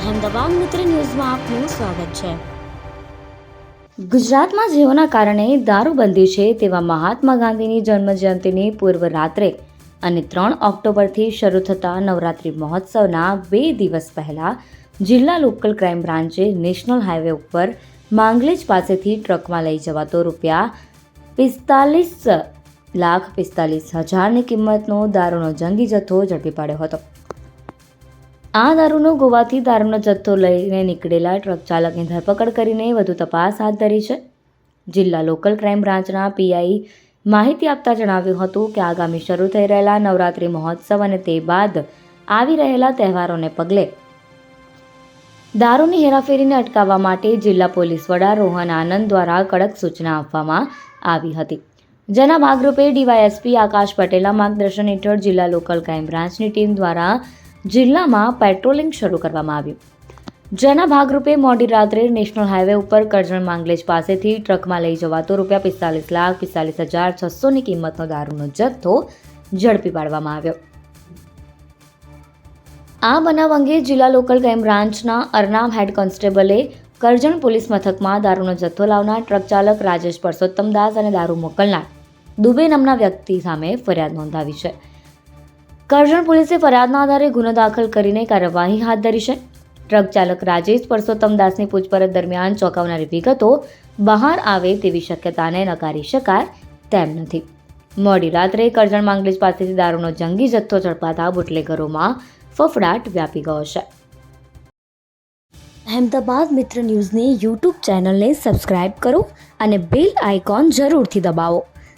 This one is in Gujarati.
અહેમદાબાદ મિત્ર ન્યૂઝમાં આપનું સ્વાગત છે. ગુજરાતમાં જેઓના કારણે દારૂબંધી છે તેવા મહાત્મા ગાંધીની જન્મજયંતિની પૂર્વ રાત્રે અને ત્રણ ઓક્ટોબરથી શરૂ થતા નવરાત્રિ મહોત્સવના બે દિવસ પહેલાં જિલ્લા લોકલ ક્રાઇમ બ્રાન્ચે નેશનલ હાઈવે ઉપર માંગલેજ પાસેથી ટ્રકમાં લઈ જવાતો રૂપિયા પિસ્તાલીસ લાખ પિસ્તાલીસ હજારની કિંમતનો દારૂનો જંગી જથ્થો ઝડપી પાડ્યો હતો. આ દારૂનો ગોવાથી દારૂનો જથ્થો લઈને નીકળેલા ટ્રક ચાલકની ધરપકડ કરીને વધુ તપાસ હાથ ધરી છે. જિલ્લા લોકલ ક્રાઇમ બ્રાન્ચના પીઆઈ માહિતી આપતા જણાવ્યું હતું કે આગામી શરૂ થઈ રહેલા નવરાત્રિ મહોત્સવ અને તે બાદ આવી રહેલા તહેવારોને પગલે દારૂની હેરાફેરીને અટકાવવા માટે જિલ્લા પોલીસ વડા રોહન આનંદ દ્વારા કડક સૂચના આપવામાં આવી હતી. જેના ભાગરૂપે ડીવાયએસપી આકાશ પટેલના માર્ગદર્શન હેઠળ જિલ્લા લોકલ ક્રાઇમ બ્રાન્ચની ટીમ દ્વારા જિલ્લામાં પેટ્રોલિંગ શરૂ કરવામાં આવ્યું. જેના ભાગરૂપે મોડી રાત્રે નેશનલ હાઈવે ઉપર કરજણ માંગલેજ પાસેથી ટ્રકમાં લઈ જવાતો રૂપિયા પિસ્તાલીસ લાખ પિસ્તાલીસ હજાર છસોની કિંમતનો દારૂનો જથ્થો ઝડપી પાડવામાં આવ્યો. આ બનાવ અંગે જિલ્લા લોકલ ક્રાઇમ બ્રાન્ચના અરનામ હેડ કોન્સ્ટેબલે કરજણ પોલીસ મથકમાં દારૂનો જથ્થો લાવનાર ટ્રક ચાલક રાજેશ પરસોત્તમ દાસ અને દારૂ મોકલનાર દુબે નામના વ્યક્તિ સામે ફરિયાદ નોંધાવી છે. કરજણ પોલીસે ફરિયાદના આધારે ગુનો દાખલ કરીને કાર્યવાહી હાથ ધરી છે. ટ્રક ચાલક રાજેશ પરસોત્તમ દાસની પૂછપરછ દરમિયાન ચોંકાવનારી વિગતો બહાર આવે તેવી શક્યતાને નકારી શકાય તેમ નથી. મોડી રાત્રે કરજણ માંગલેજ પાસેથી દારૂનો જંગી જથ્થો ઝડપાતા બુટલેગરોમાં ફફડાટ વ્યાપી ગયો છે. અહેમદાબાદ મિત્ર ન્યૂઝની યુટ્યુબ ચેનલને સબસ્ક્રાઇબ કરો અને બેલ આઇકોન જરૂરથી દબાવો.